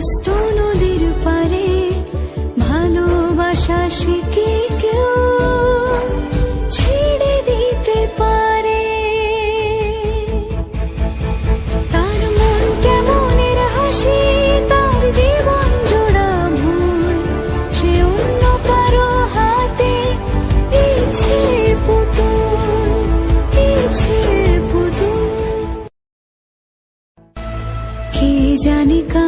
হস্ত নদীর পারে ভালোবাসা কি কেউ ছেড়ে দিতে পারে? তার মন কেমনের হাসি, তার জীবন জোড়া ভুল, সে অন্য কারও হাতে ইচ্ছে পুতুল ইচ্ছে পুতুল। কে জানে কার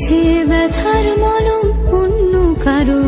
পেয়েছে ব্যথার মলম অন্য কারও